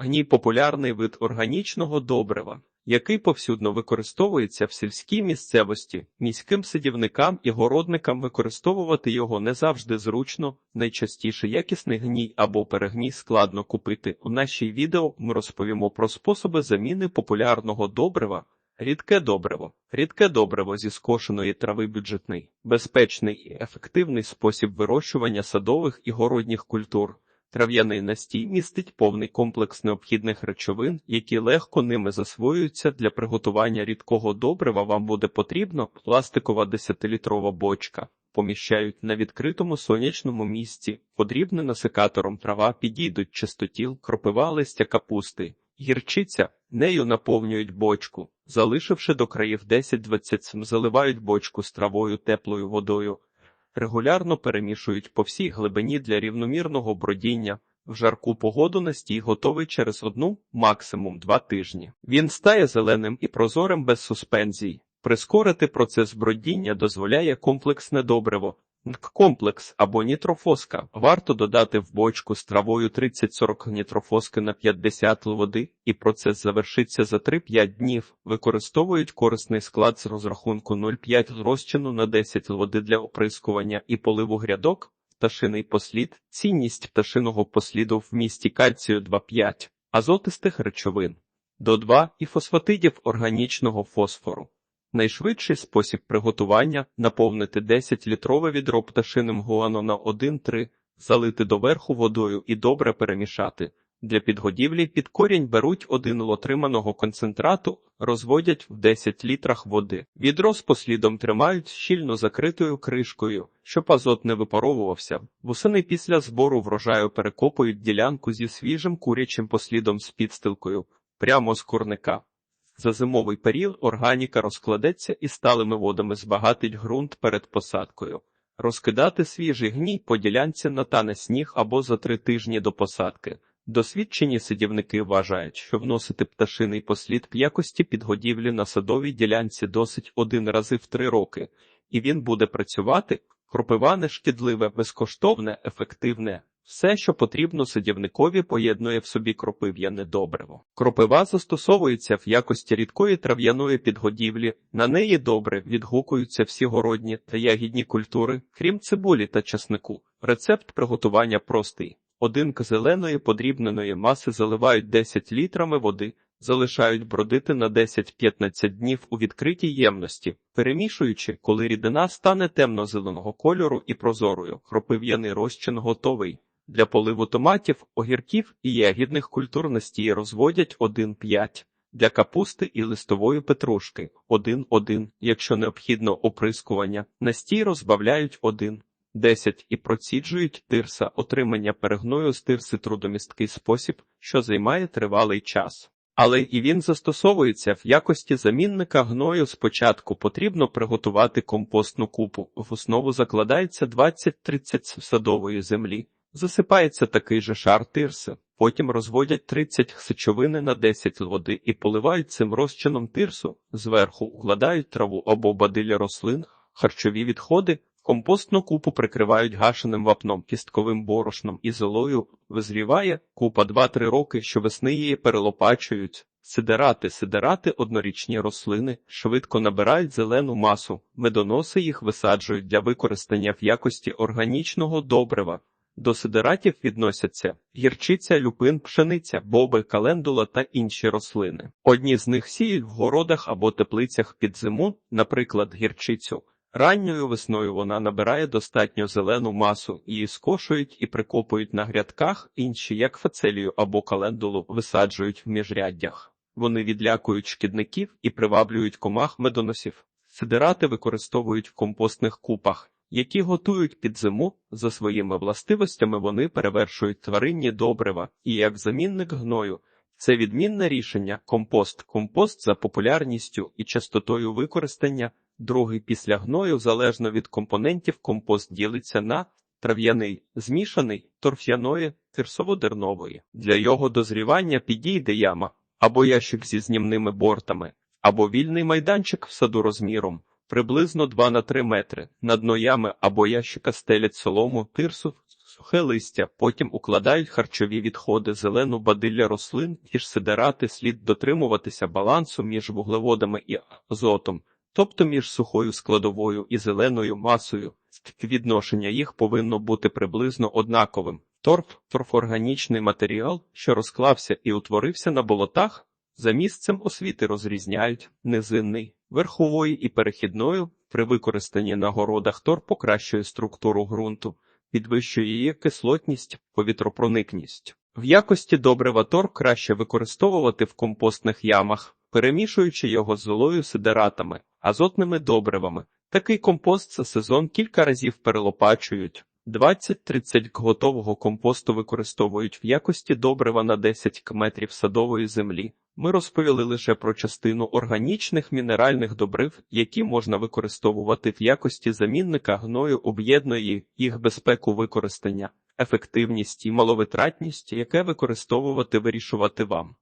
Гній популярний вид органічного добрива, який повсюдно використовується в сільській місцевості. Міським садівникам і городникам використовувати його не завжди зручно. Найчастіше якісний гній або перегній складно купити. У нашій відео ми розповімо про способи заміни популярного добрива. Рідке добриво. Рідке добриво зі скошеної трави бюджетний, безпечний і ефективний спосіб вирощування садових і городніх культур. Трав'яний настій містить повний комплекс необхідних речовин, які легко ними засвоюються. Для приготування рідкого добрива. Вам буде потрібно пластикова 10-літрова бочка. Поміщають на відкритому сонячному місці, подрібнена секатором трава підійдуть чистотіл, кропива листя капусти, гірчиця, нею наповнюють бочку, залишивши до країв 10-20 см, заливають бочку з травою теплою водою, регулярно перемішують по всій глибині для рівномірного бродіння. В жарку погоду настій готовий через одну, максимум два тижні. Він стає зеленим і прозорим без суспензій. Прискорити процес бродіння дозволяє комплексне добриво. Комплекс або нітрофоска варто додати в бочку з травою 30-40 нітрофоски на 50 л води, і процес завершиться за 3-5 днів. Використовують корисний склад з розрахунку 0,5 розчину на 10 л води для оприскування і поливу грядок. Пташиний послід, цінність пташиного посліду в місті кальцію 2,5, азотистих речовин, до 2 і фосфатидів органічного фосфору. Найшвидший спосіб приготування наповнити 10-літрове відро пташиним гуано на 1-3, залити доверху водою і добре перемішати. Для підгодівлі під корінь беруть 1 л отриманого концентрату, розводять в 10 літрах води. Відро з послідом тримають щільно закритою кришкою, щоб азот не випаровувався. Восени після збору врожаю перекопують ділянку зі свіжим курячим послідом з підстилкою прямо з курника. За зимовий період органіка розкладеться і сталими водами збагатить ґрунт перед посадкою. Розкидати свіжий гній по ділянці на тане сніг або за три тижні до посадки. Досвідчені садівники вважають, що вносити пташиний послід в якості підгодівлі на садовій ділянці досить один рази в три роки, і він буде працювати кропива нешкідливе, безкоштовне, ефективне. Все, що потрібно садівникові, поєднує в собі кропив'яне добриво. Кропива застосовується в якості рідкої трав'яної підгодівлі. На неї добре відгукуються всі городні та ягідні культури, крім цибулі та часнику. Рецепт приготування простий. Одинка зеленої подрібненої маси заливають 10 літрами води, залишають бродити на 10-15 днів у відкритій ємності, перемішуючи, коли рідина стане темно-зеленого кольору і прозорою. Кропив'яний розчин готовий. Для поливу томатів, огірків і ягідних культур настій розводять 1,5. Для капусти і листової петрушки 1,1. Якщо необхідно оприскування, настій розбавляють 1. 10 і проціджують тирса отримання перегною з тирси трудомісткий спосіб, що займає тривалий час. Але і він застосовується в якості замінника гною. Спочатку потрібно приготувати компостну купу. В основу закладається 20-30 садової землі. Засипається такий же шар тирси, потім розводять 30 сечовини на 10 води і поливають цим розчином тирсу, зверху укладають траву або бадилі рослин, харчові відходи, компостну купу прикривають гашеним вапном, кістковим борошном і золою, визріває купа 2-3 роки, що весни її перелопачують. Сидерати, сидерати однорічні рослини. Швидко набирають зелену масу, медоноси їх висаджують для використання в якості органічного добрива. До сидератів відносяться гірчиця, люпин, пшениця, боби, календула та інші рослини. Одні з них сіють в городах або теплицях під зиму, наприклад, гірчицю. Ранньою весною вона набирає достатньо зелену масу, її скошують і прикопують на грядках, інші, як фацелію або календулу, висаджують в міжряддях. Вони відлякують шкідників і приваблюють комах медоносів. Сидерати використовують в компостних купах які готують під зиму, за своїми властивостями вони перевершують тваринні добрива і як замінник гною. Це відмінне рішення компост. Компост за популярністю і частотою використання, другий після гною, залежно від компонентів, компост ділиться на трав'яний, змішаний, торф'яної, тирсово-дернової. Для його дозрівання підійде яма або ящик зі знімними бортами, або вільний майданчик в саду розміром приблизно 2 на 3 метри. На дно ями або ящика стелять солому, тирсу, сухе листя, потім укладають харчові відходи, зелену бадилля рослин, ті ж сидерати слід дотримуватися балансу між вуглеводами і азотом, тобто між сухою складовою і зеленою масою. Відношення їх повинно бути приблизно однаковим. Торф – торфорганічний матеріал, що розклався і утворився на болотах, за місцем освіти розрізняють низинний, верхової і перехідною. При використанні на городах тор покращує структуру ґрунту, підвищує її кислотність, повітропроникність. В якості добрива тор краще використовувати в компостних ямах, перемішуючи його з золою сидератами, азотними добривами. Такий компост за сезон кілька разів перелопачують. 20-30 готового компосту використовують в якості добрива на 10 к метрів садової землі. Ми розповіли лише про частину органічних мінеральних добрив, які можна використовувати в якості замінника гною об'єднує їх безпеку використання, ефективність і маловитратність, яке використовувати вирішувати вам.